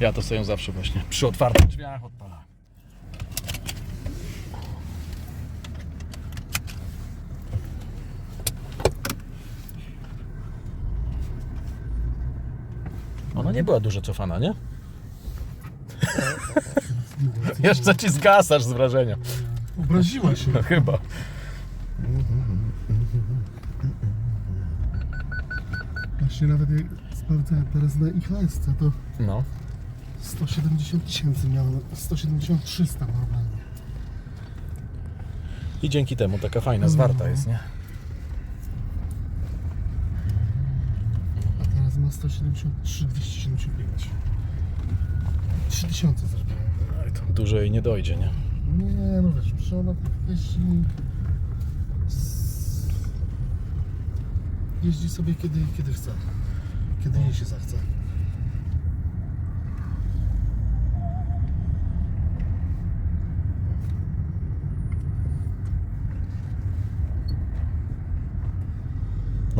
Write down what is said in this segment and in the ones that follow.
Ja to sobie zawsze właśnie przy otwartych drzwiach odpalałem. Ona nie była dużo cofana, nie? Jeszcze ci zgasasz z wrażenia. Obraziła się. No chyba. Właśnie nawet jak sprawdzałem teraz na IHS, to No. 170 tysięcy miałem, 170 300 normalnie. I dzięki temu taka fajna, zwarta jest, nie? A teraz ma 173 275. 3000 zrobiłem. I to dużo jej nie dojdzie, nie? Nie, no wiesz, przecież ona tak jeździ... Jeździ sobie kiedy, kiedy chce. Kiedy jej się zachce.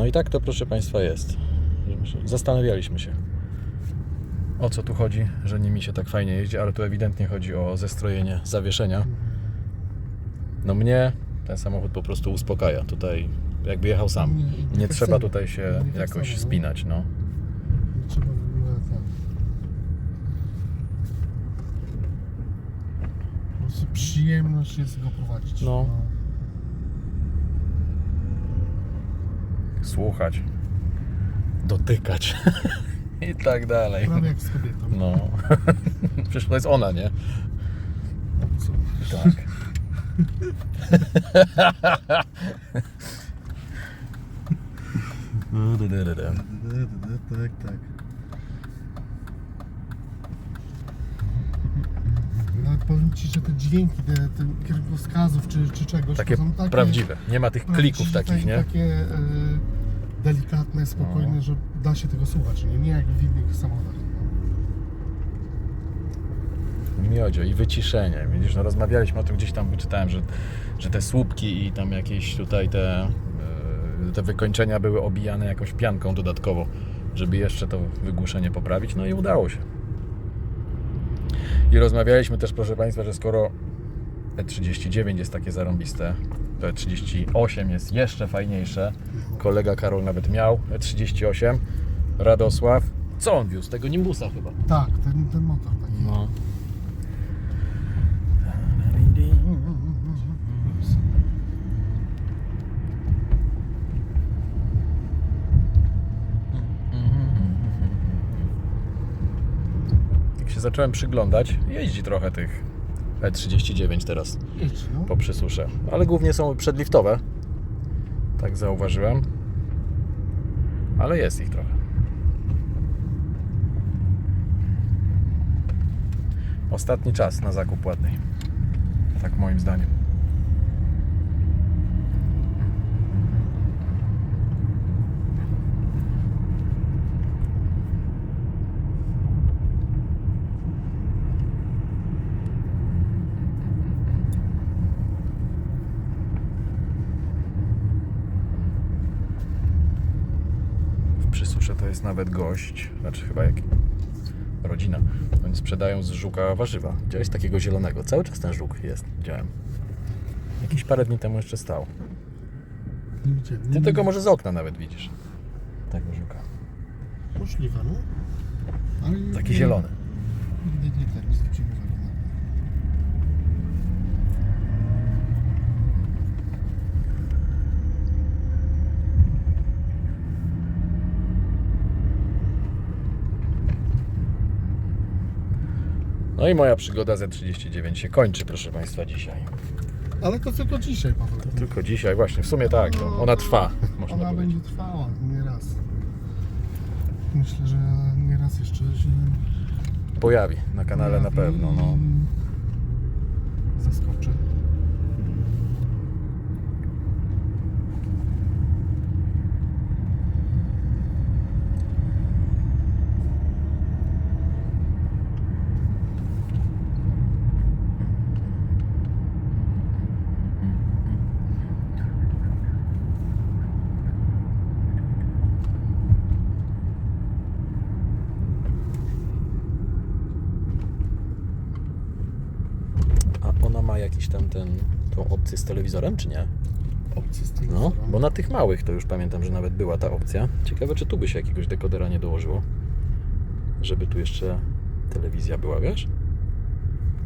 No i tak to, proszę Państwa, jest. Zastanawialiśmy się, o co tu chodzi, że nimi się tak fajnie jeździ, ale tu ewidentnie chodzi o zestrojenie zawieszenia. No mnie ten samochód po prostu uspokaja. Tutaj jakby jechał sam. Nie, trzeba tutaj się tak jakoś samo, no. spinać, no. Nie trzeba w ogóle tak. Po prostu przyjemność jest go prowadzić. No. Słuchać, dotykać i tak dalej. Prawie jak z kobietą. No. Przecież to jest ona, nie? Co? Tak. Tak, tak. Nawet powiem Ci, że te dźwięki, te, te kierunkowskazów czy, czy czegoś, Takie to są takie prawdziwe. Nie ma tych klików takich, nie? Takie e, delikatne, spokojne, No. że da się tego słuchać, nie, nie jak w innych samochodach. Miodzio i wyciszenie. Widzisz, no rozmawialiśmy o tym gdzieś tam, wyczytałem, że, że te słupki i tam jakieś tutaj te, e, te wykończenia były obijane jakąś pianką dodatkowo, żeby jeszcze to wygłuszenie poprawić. No i udało się. I rozmawialiśmy też, proszę Państwa, że skoro E39 jest takie zarąbiste, to E38 jest jeszcze fajniejsze. Kolega Karol nawet miał E38. Radosław. Co on wiózł? Tego Nimbusa chyba. Tak, ten, ten motor taki. No. Jak się zacząłem przyglądać, jeździ trochę tych E39 teraz no. po przysusze, ale głównie są przedliftowe. Tak zauważyłem. Ale jest ich trochę. Ostatni czas na zakup ładnej. Tak moim zdaniem. W przysusze to jest nawet gość, znaczy chyba jak rodzina. Oni sprzedają z żuka warzywa. Widziałeś takiego zielonego? Cały czas ten żuk jest, widziałem. Jakiś parę dni temu jeszcze stał. Ty tego może z okna nawet widzisz. Tego żuka. Możliwe, no. Ale Taki nie- zielony. Nigdy nie tak, nie zwróciłem uwagi na to. No i moja przygoda Z39 się kończy, proszę Państwa, dzisiaj. Ale to tylko dzisiaj, Paweł. Tylko dzisiaj, właśnie. W sumie tak, no, ona trwa, można Ona powiedzieć. będzie trwała, nie raz. Myślę, że nie raz jeszcze się Pojawi na kanale na pewno. No. Jakiś tam ten, tą opcję z telewizorem, czy nie? Opcje z No, telewizorem. bo na tych małych to już pamiętam, że nawet była ta opcja. Ciekawe, czy tu by się jakiegoś dekodera nie dołożyło. Żeby tu jeszcze telewizja była, wiesz?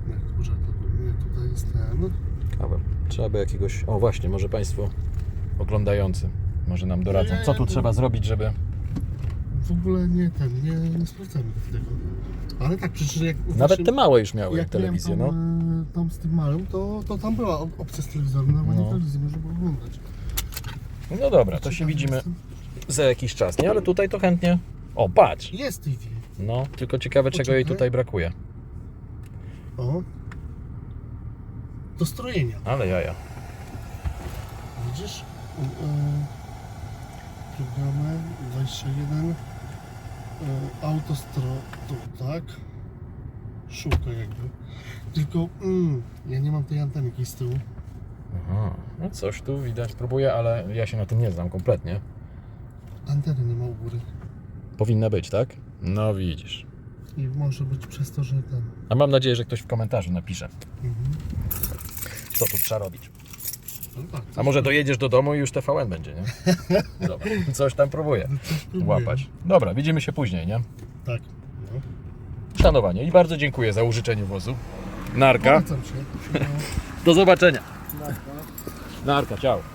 Nie, poczekaj, to- nie, tutaj jest ten. No, Ciekawe. Trzeba by jakiegoś... O właśnie, może Państwo oglądający może nam doradzą. Co tu trzeba zrobić, żeby... w ogóle nie ten, nie, nie sprawdzamy tego. Ale tak, przecież jak... Nawet naszym- te małe już miały jak telewizję, miałem no. tą, e, Tam z tym małym, to, to tam była op- opcja z telewizorem, normalnie No. telewizję można było oglądać. No dobra, to się widzimy za jakiś czas, nie? Ale tutaj to chętnie... O, patrz! Jest TV. No, tylko ciekawe, czego jej Poczekaj. tutaj brakuje. O. Do strojenia. Ale jaja. Widzisz? Y, programy 21 autostro tu, tak? Szuka jakby. Tylko mm, ja nie mam tej antenki z tyłu. Aha, no coś tu widać, próbuję, ale ja się na tym nie znam kompletnie. Anteny nie ma u góry. Powinna być, tak? No widzisz. I może być przez to, że ten. A mam nadzieję, że ktoś w komentarzu napisze, Mhm. co tu trzeba robić. A może dojedziesz do domu i już TVN będzie, nie? Dobra, coś tam próbuję łapać. Dobra, widzimy się później, nie? Tak. No. Szanowanie i bardzo dziękuję za użyczenie wozu. Narka. Polecam się. Do zobaczenia. Narka, ciao.